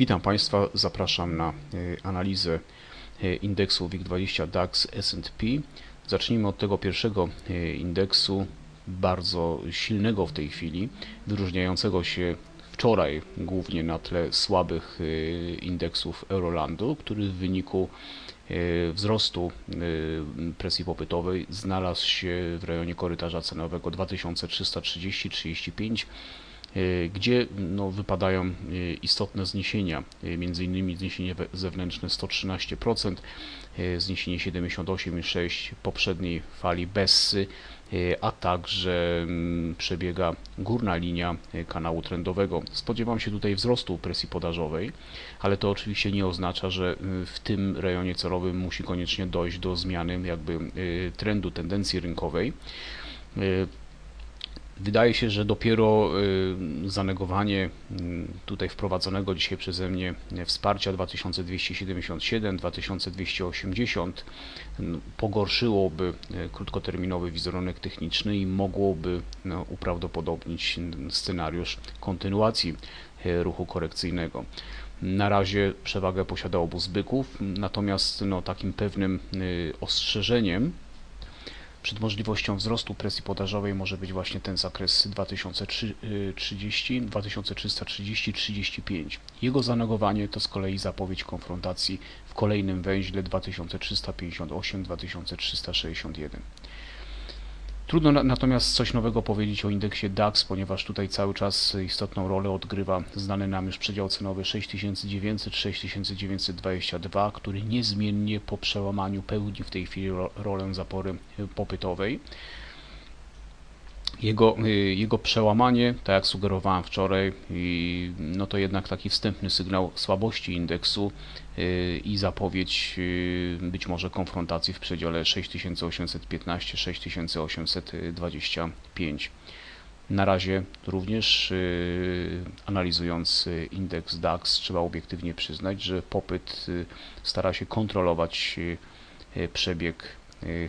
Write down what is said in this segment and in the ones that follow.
Witam Państwa, zapraszam na y, analizę y, indeksu WIG20 DAX S&P. Zacznijmy od tego pierwszego y, indeksu, bardzo silnego w tej chwili, wyróżniającego się wczoraj głównie na tle słabych indeksów Eurolandu, który w wyniku wzrostu presji popytowej znalazł się w rejonie korytarza cenowego 2330-35 E, gdzie no, wypadają e, istotne zniesienia, e, między innymi zniesienie zewnętrzne 113%, zniesienie 78,6 poprzedniej fali Bessy, a także mm, przebiega górna linia kanału trendowego. Spodziewam się tutaj wzrostu presji podażowej, ale to oczywiście nie oznacza, że w tym rejonie celowym musi koniecznie dojść do zmiany jakby trendu, tendencji rynkowej. Wydaje się, że dopiero y, zanegowanie mm, tutaj wprowadzonego dzisiaj przeze mnie wsparcia 2277, 2280 mm, pogorszyłoby y, krótkoterminowy wizerunek techniczny i mogłoby no, uprawdopodobnić scenariusz kontynuacji y, ruchu korekcyjnego. Na razie przewagę posiada obóz byków, natomiast no, takim pewnym ostrzeżeniem przed możliwością wzrostu presji podażowej może być właśnie ten zakres 2030, 2330-35. Jego zanegowanie to z kolei zapowiedź konfrontacji w kolejnym węźle 2358-2361. Trudno natomiast coś nowego powiedzieć o indeksie DAX, ponieważ tutaj cały czas istotną rolę odgrywa znany nam już przedział cenowy 6900-6922, który niezmiennie po przełamaniu pełni w tej chwili rolę zapory popytowej. Jego, y, jego przełamanie, tak jak sugerowałem wczoraj, no to jednak taki wstępny sygnał słabości indeksu y, i zapowiedź y, być może konfrontacji w przedziale 6815-6825. Na razie również analizując indeks DAX trzeba obiektywnie przyznać, że popyt stara się kontrolować przebieg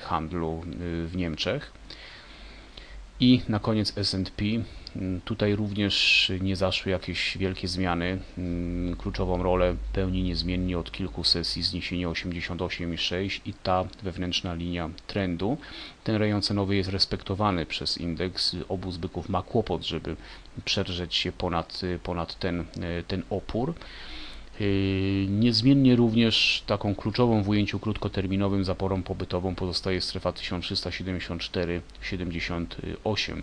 handlu w Niemczech. I na koniec S&P. Mm, tutaj również nie zaszły jakieś wielkie zmiany. Mm, kluczową rolę pełni niezmiennie od kilku sesji zniesienie 88,6 i ta wewnętrzna linia trendu. Ten rejon cenowy jest respektowany przez indeks. Obu zbyków ma kłopot, żeby przedrzeć się ponad, ponad ten, ten opór. Yy, niezmiennie również taką kluczową w ujęciu krótkoterminowym zaporą pobytową pozostaje strefa 1374-78.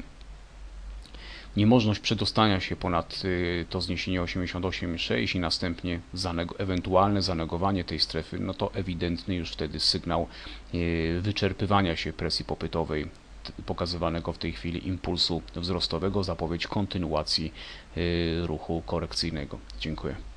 Niemożność przedostania się ponad yy, to zniesienie 88,6 i następnie ewentualne zanegowanie tej strefy, no to ewidentny już wtedy sygnał yy, wyczerpywania się presji popytowej pokazywanego w tej chwili impulsu wzrostowego, zapowiedź kontynuacji ruchu korekcyjnego. Dziękuję.